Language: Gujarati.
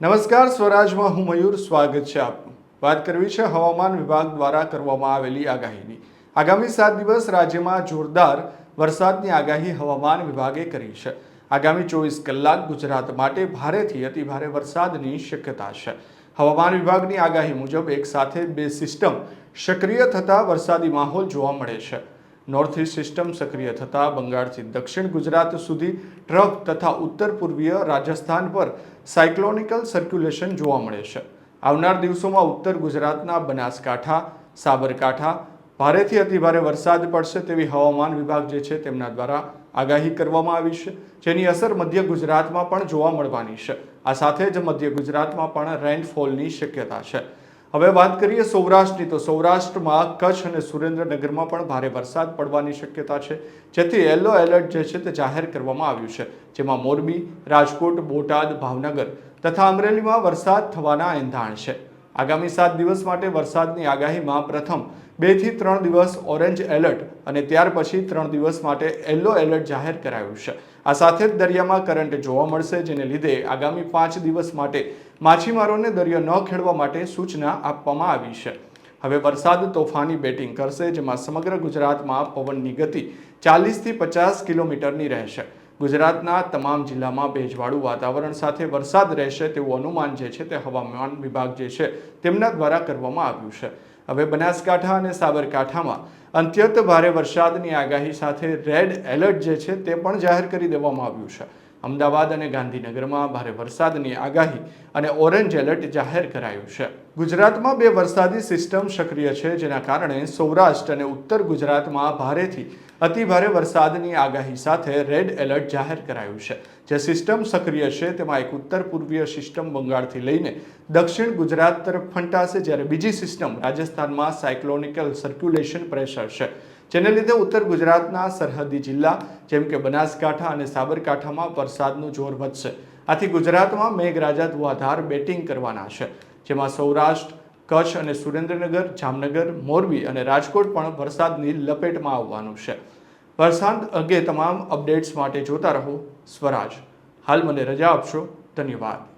નમસ્કાર, સ્વરાજમાં હું મયુર, સ્વાગત છે આપનું. વાત કરવી છે હવામાન વિભાગ દ્વારા કરવામાં આવેલી આગાહીની. આગામી સાત દિવસ રાજ્યમાં જોરદાર વરસાદની આગાહી હવામાન વિભાગે કરી છે. આગામી ચોવીસ કલાક ગુજરાત માટે ભારેથી અતિ ભારે વરસાદની શક્યતા છે. હવામાન વિભાગની આગાહી મુજબ એક સાથે બે સિસ્ટમ સક્રિય થતા વરસાદી માહોલ જોવા મળે છે. નોર્થ ઇસ્ટ સિસ્ટમ સક્રિય થતાં બંગાળથી દક્ષિણ ગુજરાત સુધી ટ્રફ તથા ઉત્તર પૂર્વીય રાજસ્થાન પર સાયક્લોનિકલ સર્ક્યુલેશન જોવા મળે છે. આવનાર દિવસોમાં ઉત્તર ગુજરાતના બનાસકાંઠા, સાબરકાંઠા, ભારેથી અતિભારે વરસાદ પડશે તેવી હવામાન વિભાગ જે છે તેમના દ્વારા આગાહી કરવામાં આવી છે, જેની અસર મધ્ય ગુજરાતમાં પણ જોવા મળવાની છે. આ સાથે જ મધ્ય ગુજરાતમાં પણ રેનફોલની શક્યતા છે. હવે વાત કરીએ સૌરાષ્ટ્રની, તો સૌરાષ્ટ્રમાં કચ્છ અને સુરેન્દ્રનગરમાં પણ ભારે વરસાદ પડવાની શક્યતા છે. જેથી યલો એલર્ટ જે છે તે જાહેર કરવામાં આવ્યું છે. જેમાં મોરબી, રાજકોટ, બોટાદ, ભાવનગર તથા અમરેલીમાં વરસાદ થવાના એંધાણ છે. આગામી સાત દિવસ માટે વરસાદની આગાહીમાં પ્રથમ બેથી ત્રણ દિવસ ઓરેન્જ એલર્ટ અને ત્યાર પછી ત્રણ દિવસ માટે યલો એલર્ટ જાહેર કરાયું છે. આ સાથે જ દરિયામાં કરંટ જોવા મળશે, જેને લીધે આગામી પાંચ દિવસ માટે માછીમારોને દરિયો ન ખેડવા માટે સૂચના આપવામાં આવી છે. હવે વરસાદ તોફાની બેટિંગ કરશે, જેમાં સમગ્ર ગુજરાતમાં પવનની ગતિ ચાલીસથી પચાસ કિલોમીટરની રહેશે. ગુજરાતના તમામ જિલ્લામાં ભેજવાળું વાતાવરણ સાથે વરસાદ રહેશે તેવું અનુમાન જે છે તે હવામાન વિભાગ જે છે તેમના દ્વારા કરવામાં આવ્યું છે. હવે બનાસકાંઠા અને સાબરકાંઠામાં અત્યંત ભારે વરસાદની આગાહી સાથે રેડ એલર્ટ જે છે તે પણ જાહેર કરી દેવામાં આવ્યું છે. અમદાવાદ અને ગાંધીનગરમાં ભારે વરસાદની આગાહી અને ઓરેન્જ એલર્ટ જાહેર કરાયું છે. ગુજરાતમાં બે વરસાદી સિસ્ટમ સક્રિય છે જેના કારણે સૌરાષ્ટ્ર અને ઉત્તર ગુજરાતમાં ભારેથી અતિ ભારે વરસાદની આગાહી સાથે રેડ એલર્ટ જાહેર કરાયું છે. જે સિસ્ટમ સક્રિય છે, તેમાં એક ઉત્તર પૂર્વીય સિસ્ટમ બંગાળથી લઈને દક્ષિણ ગુજરાત તરફ ફંટાશે, જ્યારે બીજી સિસ્ટમ રાજસ્થાનમાં સાયક્લોનિકલ સર્ક્યુલેશન પ્રેશર છે. જેને લીધે ઉત્તર ગુજરાતના સરહદી જિલ્લા, જેમ કે બનાસકાંઠા અને સાબરકાંઠામાં વરસાદનું જોર વધશે. આથી ગુજરાતમાં મેઘરાજા ધુઆધાર બેટિંગ કરવાના છે. જેમાં સૌરાષ્ટ્ર કચ્છ અને સુરેન્દ્રનગર, જામનગર, મોરબી અને રાજકોટ પણ વરસાદની લપેટમાં આવવાનું છે. વરસાદ અંગે તમામ અપડેટ્સ માટે જોતા રહો સ્વરાજ. હાલ મને રજા આપશો. ધન્યવાદ.